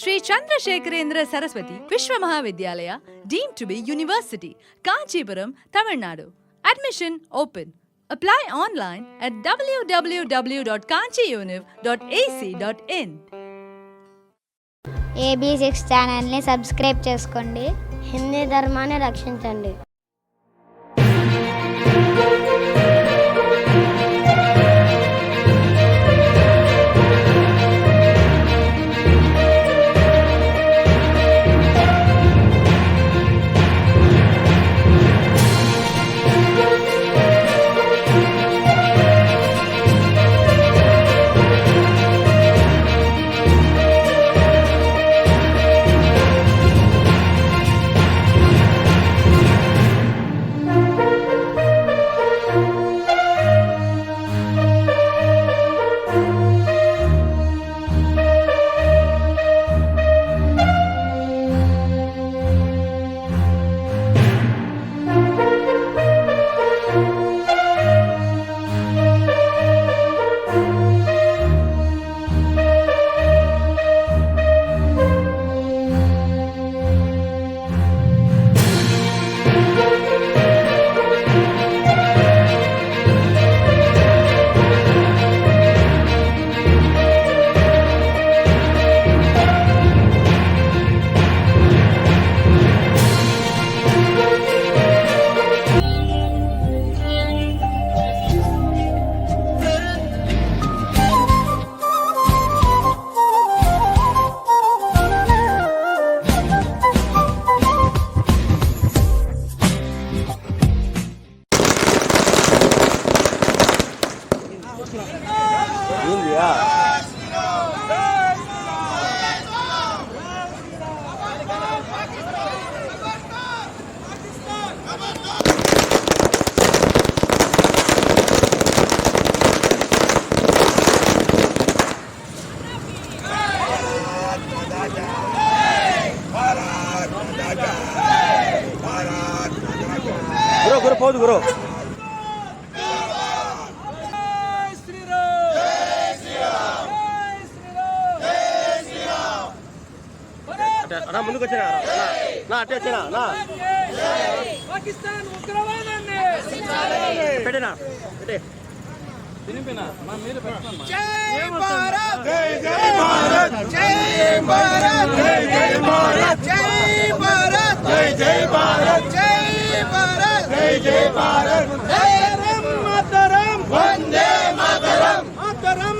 Shri Chandrashekharendra Saraswati Vishwa Mahavidyalaya deemed to be university Kanchipuram Tamil Nadu. Admission open apply online at WWW dot Kanchi univ dot AC dot in AB six ఛానల్ని subscribe చేసుకోండి. హిందీ ధర్మాన్ని రక్షించండి. అన్నా ముందుకు వచ్చినా నా అట్టే వచ్చినా నా పాకిస్తాన్ ఉగ్రవాదాన్ని! పెట్టినా? పెట్టే. జై భారత్! జై భారత్! జై భారత్! జై భారత్! జై భారత్! జై జై భారత్! జై భారత్! జై జై భారత్! మాతరం మాతరం! వందే మాతరం మాతరం!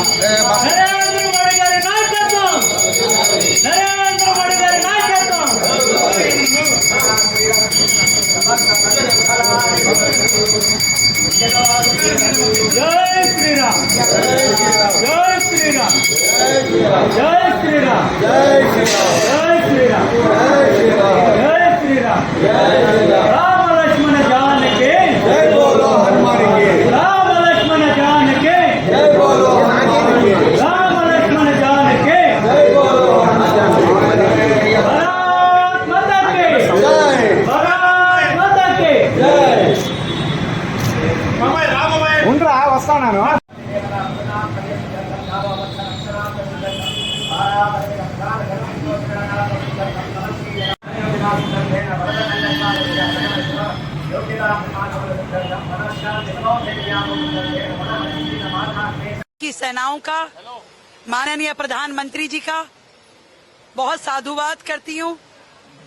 నరేంద్ర మోడీ గారి నాయకత్వం! నరేంద్ర మోడీ గారి నాయకత్వం! జై శ్రీరామ్! జై శ్రీరామ్! జై శ్రీరామ్! జై శ్రీరామ్! జై శ్రీరామ్! की सेनाओं का, माननीय प्रधानमंत्री जी का बहुत साधुवाद करती हूँ,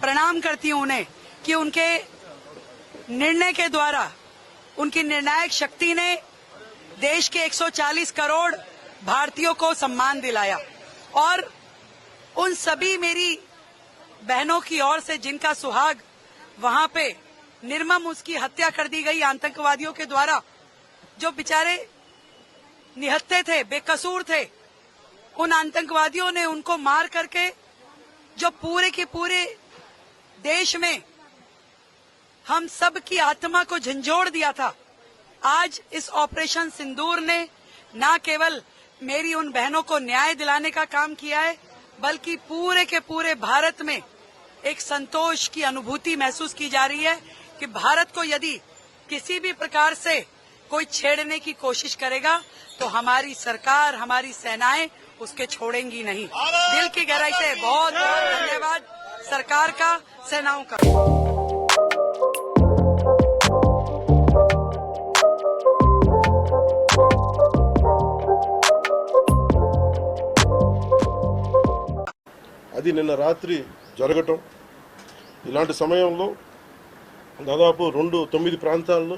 प्रणाम करती हूँ उन्हें कि उनके निर्णय के द्वारा, उनकी निर्णायक शक्ति ने देश के 140 करोड़ भारतीयों को सम्मान दिलाया। और उन सभी मेरी बहनों की ओर से जिनका सुहाग वहाँ पे निर्मम उसकी हत्या कर दी गई आतंकवादियों के द्वारा, जो बेचारे निहत्ते थे, बेकसूर थे। उन आतंकवादियों ने उनको मार करके, जो पूरे के पूरे देश में हम सब की आत्मा को झंझोड़ दिया था, आज इस ऑपरेशन सिंदूर ने न केवल मेरी उन बहनों को न्याय दिलाने का काम किया है, बल्कि पूरे के पूरे भारत में एक संतोष की अनुभूति महसूस की जा रही है कि भारत को यदि किसी भी प्रकार से कोई छेड़ने की कोशिश करेगा तो हमारी सरकार हमारी सेनाएं उसके छोड़ेंगी नहीं दिल की गहराई से बहुत बहुत धन्यवाद सरकार का सेनाओं का అది నిన్న రాత్రి జరగటం ఇలాంటి సమయంలో దాదాపు రెండు తొమ్మిది ప్రాంతాల్లో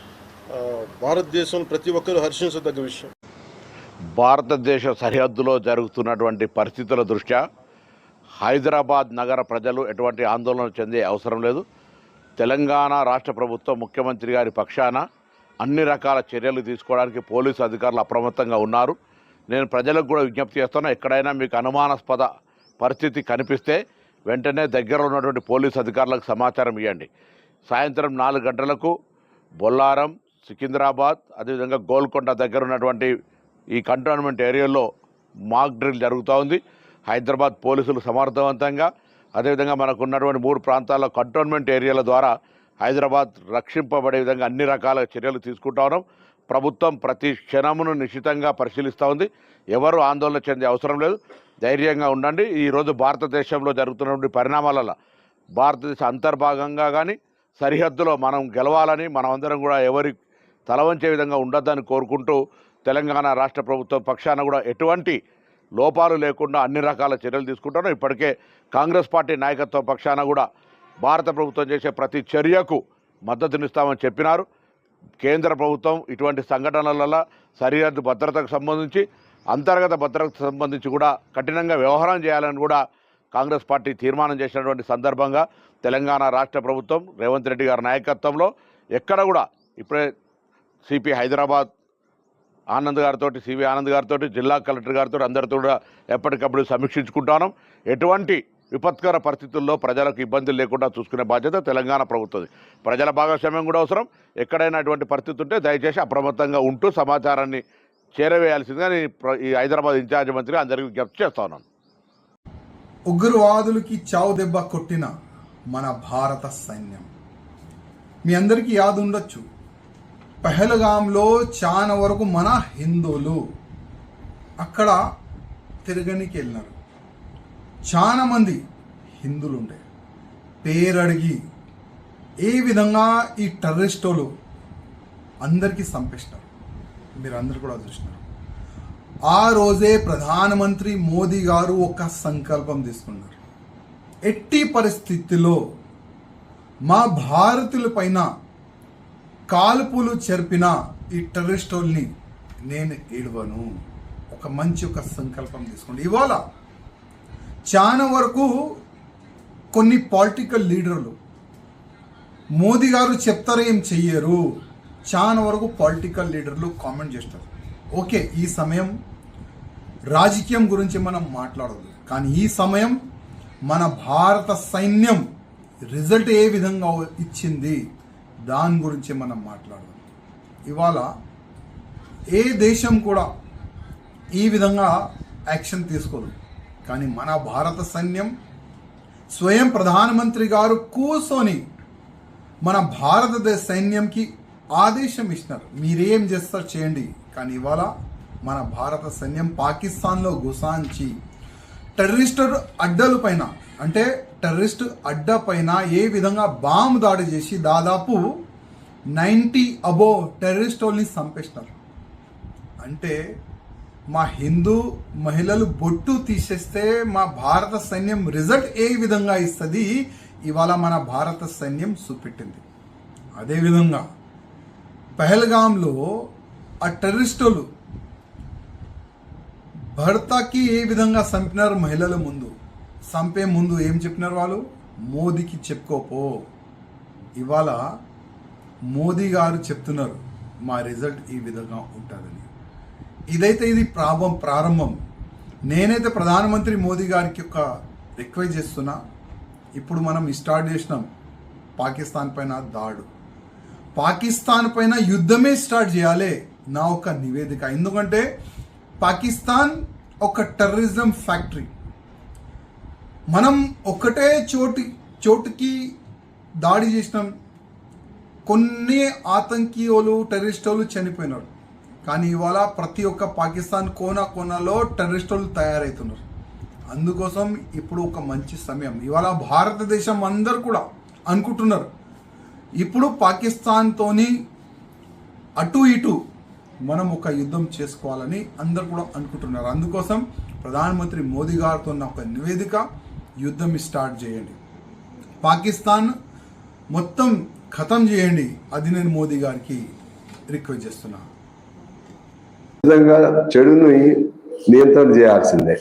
భారతదేశం ప్రతి ఒక్కరూ హర్షించదగ్గ విషయం. భారతదేశ సరిహద్దులో జరుగుతున్నటువంటి పరిస్థితుల దృష్ట్యా హైదరాబాద్ నగర ప్రజలు ఎటువంటి ఆందోళన చెందే అవసరం లేదు. తెలంగాణ రాష్ట్ర ప్రభుత్వం ముఖ్యమంత్రి గారి పక్షాన అన్ని రకాల చర్యలు తీసుకోవడానికి పోలీసు అధికారులు అప్రమత్తంగా ఉన్నారు. నేను ప్రజలకు కూడా విజ్ఞప్తి చేస్తున్నా ఎక్కడైనా మీకు అనుమానాస్పద పరిస్థితి కనిపిస్తే వెంటనే దగ్గర ఉన్నటువంటి పోలీసు అధికారులకు సమాచారం ఇవ్వండి. సాయంత్రం నాలుగు గంటలకు బొల్లారం సికింద్రాబాద్ అదేవిధంగా గోల్కొండ దగ్గర ఉన్నటువంటి ఈ కంటోన్మెంట్ ఏరియాలో మాక్ డ్రిల్ జరుగుతూ ఉంది. హైదరాబాద్ పోలీసులు సమర్థవంతంగా అదేవిధంగా మనకు ఉన్నటువంటి మూడు ప్రాంతాల్లో కంటోన్మెంట్ ఏరియాల ద్వారా హైదరాబాద్ రక్షింపబడే విధంగా అన్ని రకాల చర్యలు తీసుకుంటా ఉన్నాం. ప్రభుత్వం ప్రతి క్షణమును నిశ్చితంగా పరిశీలిస్తూ ఉంది. ఎవరు ఆందోళన చెందే అవసరం లేదు. ధైర్యంగా ఉండండి. ఈరోజు భారతదేశంలో జరుగుతున్నటువంటి పరిణామాలలో భారతదేశ అంతర్భాగంగా కానీ సరిహద్దులో మనం గెలవాలని మనమందరం కూడా ఎవరి తలవంచే విధంగా ఉండొద్దని కోరుకుంటూ తెలంగాణ రాష్ట్ర ప్రభుత్వం పక్షాన కూడా ఎటువంటి లోపాలు లేకుండా అన్ని రకాల చర్యలు తీసుకుంటాను. ఇప్పటికే కాంగ్రెస్ పార్టీ నాయకత్వ పక్షాన కూడా భారత ప్రభుత్వం చేసే ప్రతి చర్యకు మద్దతునిస్తామని చెప్పినారు. కేంద్ర ప్రభుత్వం ఇటువంటి సంఘటనల సరిహద్దు భద్రతకు సంబంధించి అంతర్గత భద్రతకు సంబంధించి కూడా కఠినంగా వ్యవహారం చేయాలని కూడా కాంగ్రెస్ పార్టీ తీర్మానం చేసినటువంటి సందర్భంగా తెలంగాణ రాష్ట్ర ప్రభుత్వం రేవంత్ రెడ్డి గారి నాయకత్వంలో ఎక్కడ కూడా ఇప్పుడే సిపి హైదరాబాద్ ఆనంద్ గారితో సివి ఆనంద్ గారితో జిల్లా కలెక్టర్ గారితో అందరితో కూడా ఎప్పటికప్పుడు సమీక్షించుకుంటాను. ఎటువంటి విపత్కర పరిస్థితుల్లో ప్రజలకు ఇబ్బందులు లేకుండా చూసుకునే బాధ్యత తెలంగాణ ప్రభుత్వం ప్రజల భాగస్వామ్యం కూడా అవసరం. ఎక్కడైనా అటువంటి పరిస్థితి ఉంటే దయచేసి అప్రమత్తంగా ఉంటూ సమాచారాన్ని చేరవేయాల్సిందిగా నేను ఈ హైదరాబాద్ ఇన్ఛార్జ్ మంత్రి అందరికీ విజ్ఞప్తి చేస్తాను ఉగ్రవాదులకి చావు దెబ్బ కొట్టిన మన భారత సైన్యం. మీ అందరికీ యాదు ఉండొచ్చు పహల్గాంలో చాలా వరకు మన హిందువులు అక్కడ తిరగనికి వెళ్ళినారు. చాలా మంది హిందువులు ఉండే పేరడిగి ఏ విధంగా ఈ టెర్రరిస్టులు అందరికీ చంపేసినారు మీరు అందరు కూడా చూసినారు. ఆ రోజే ప్రధానమంత్రి మోదీ గారు ఒక సంకల్పం తీసుకున్నారు. ఎట్టి పరిస్థితిలో మా భారతీయుల పైన కాల్పులు చెరిపిన ఈ టెర్రరిస్టుల్ని నేను ఏడవను. ఒక మంచి ఒక సంకల్పం తీసుకోండి. ఇవాళ చాలా వరకు కొన్ని పొలిటికల్ లీడర్లు మోదీ గారు చెప్తారు ఏం చెయ్యరు. చాలా వరకు పొలిటికల్ లీడర్లు కామెంట్ చేస్తారు. ఓకే ఈ సమయం రాజకీయం గురించి మనం మాట్లాడదు. కానీ ఈ సమయం మన భారత సైన్యం రిజల్ట్ ఏ విధంగా ఇచ్చింది? దాని గురించి మనం మాట్లాడదాం. ఇవాళ ఏ దేశం కూడా ఈ విధంగా యాక్షన్ తీసుకోదు. కానీ మన భారత సైన్యం స్వయం ప్రధానమంత్రి గారు కూర్చొని మన భారతదేశ సైన్యంకి ఆదేశం ఇచ్చినారు. మీరేం చేస్తారు చేయండి. కానీ ఇవాళ మన భారత సైన్యం పాకిస్తాన్లో గుసాంచి టెర్రరిస్ట్ అడ్డలు పైన అంటే టెర్రరిస్ట్ అడ్డ పైన ఏ విధంగా బాంబు దాడి చేసి దాదాపు నైంటీ అబో వాళ్ళని చంపేసినారు. అంటే మా హిందూ మహిళలు బొట్టు తీసేస్తే మా భారత సైన్యం రిజల్ట్ ఏ విధంగా ఇస్తుంది? ఇవాళ మన భారత సైన్యం చూపెట్టింది. అదేవిధంగా పహల్గాంలో ఆ టెర్రరిస్టులు భర్తకి ఏ విధంగా చంపినారు మహిళల ముందు? చంపే ముందు ఏం చెప్పినారు వాళ్ళు? మోదీకి చెప్పుకోపో. ఇవాళ మోదీ గారు చెప్తున్నారు మా రిజల్ట్ ఈ విధంగా ఉంటుందని. ఇదైతే ఇది ప్రాభం ప్రారంభం. నేనైతే ప్రధానమంత్రి మోదీ గారికి ఒక రిక్వెస్ట్ చేస్తున్నా. ఇప్పుడు మనం స్టార్ట్ చేసినాం పాకిస్తాన్ పైన దాడు. పాకిస్తాన్ పైన యుద్ధమే స్టార్ట్ చేయాలి నా ఒక నివేదిక. ఎందుకంటే పాకిస్తాన్ ఒక టెర్రరిజం ఫ్యాక్టరీ. మనం ఒక్కటే చోటి చోటుకి దాడి చేసినాం. కొన్ని ఆతంకీయులు టెర్రరిస్టులు చనిపోయినారు. కానీ ఇవాళ ప్రతి ఒక్క పాకిస్తాన్ కోన కోనలో టెర్రరిస్టులు తయారవుతున్నారు అందుకోసం ఇప్పుడు ఒక మంచి సమయం. ఇవాళ భారతదేశం అందరు కూడా అనుకుంటున్నారు. ఇప్పుడు పాకిస్తాన్తోని అటు ఇటు మనం ఒక యుద్ధం చేసుకోవాలని అందరు కూడా అనుకుంటున్నారు. అందుకోసం ప్రధానమంత్రి మోదీ గారితో ఉన్న ఒక నివేదిక. యుద్ధం స్టార్ట్ చేయండి. పాకిస్తాన్ మొత్తం ఖతం చేయండి అది నేను మోదీ గారికి రిక్వెస్ట్ చేస్తున్నా. విధంగా చెడుని నియంత్రణ చేయాల్సిందే.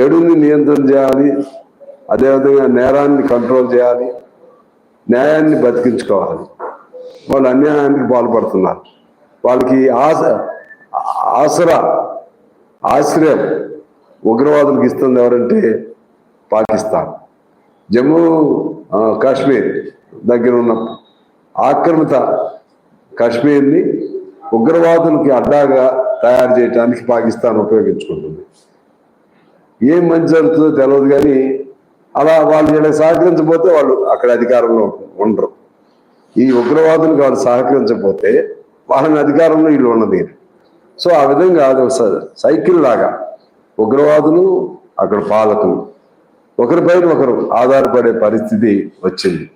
చెడుని నియంత్రణ చేయాలి అదేవిధంగా నేరాన్ని కంట్రోల్ చేయాలి న్యాయాన్ని బతికించుకోవాలి. వాళ్ళు అన్యాయానికి పాల్పడుతున్నారు. వాళ్ళకి ఆశ ఆసరా ఆశ్రయం ఉగ్రవాదులకు ఇస్తుంది ఎవరంటే పాకిస్తాన్. జమ్మూ కాశ్మీర్ దగ్గర ఉన్న ఆక్రమిత కాశ్మీర్ని ఉగ్రవాదులకి అడ్డాగా తయారు చేయడానికి పాకిస్తాన్ ఉపయోగించుకుంటుంది. ఏం మంచి జరుగుతుందో తెలియదు కానీ అలా వాళ్ళు ఇలా సహకరించకపోతే వాళ్ళు అక్కడ అధికారంలో ఉండరు. ఈ ఉగ్రవాదులకు వాళ్ళు సహకరించకపోతే వాళ్ళని అధికారంలో వీళ్ళు ఉన్నది సో ఆ విధంగా అది ఒక సైకిల్ లాగా ఉగ్రవాదులు అక్కడ పాలకులు. ఒకరిపైన ఒకరు ఆధారపడే పరిస్థితి వచ్చింది.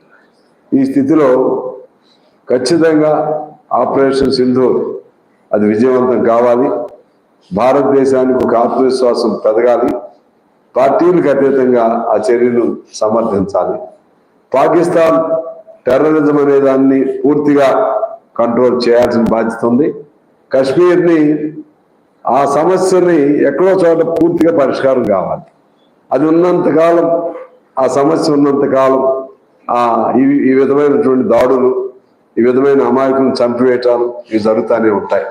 ఈ స్థితిలో ఖచ్చితంగా ఆపరేషన్ సింధూర్ అది విజయవంతం కావాలి. భారతదేశానికి ఒక ఆత్మవిశ్వాసం పెరగాలి. పార్టీలకు అతీతంగా ఆ చర్యను సమర్థించాలి. పాకిస్తాన్ టెర్రరిజం అనే దాన్ని పూర్తిగా కంట్రోల్ చేయాల్సిన బాధ్యత ఉంది. కశ్మీర్ని ఆ సమస్యని ఎక్కడో చోట పూర్తిగా పరిష్కారం కావాలి. అది ఉన్నంత కాలం ఆ సమస్య ఉన్నంత కాలం ఈ ఈ విధమైనటువంటి దాడులు ఈ విధమైన అమాయకులను చంపివేయటాలు ఇవి జరుగుతూనే ఉంటాయి.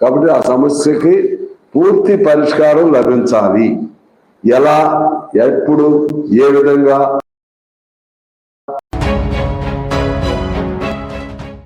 కాబట్టి ఆ సమస్యకి పూర్తి పరిష్కారం లభించాలి. ఎలా ఎప్పుడు ఏ విధంగా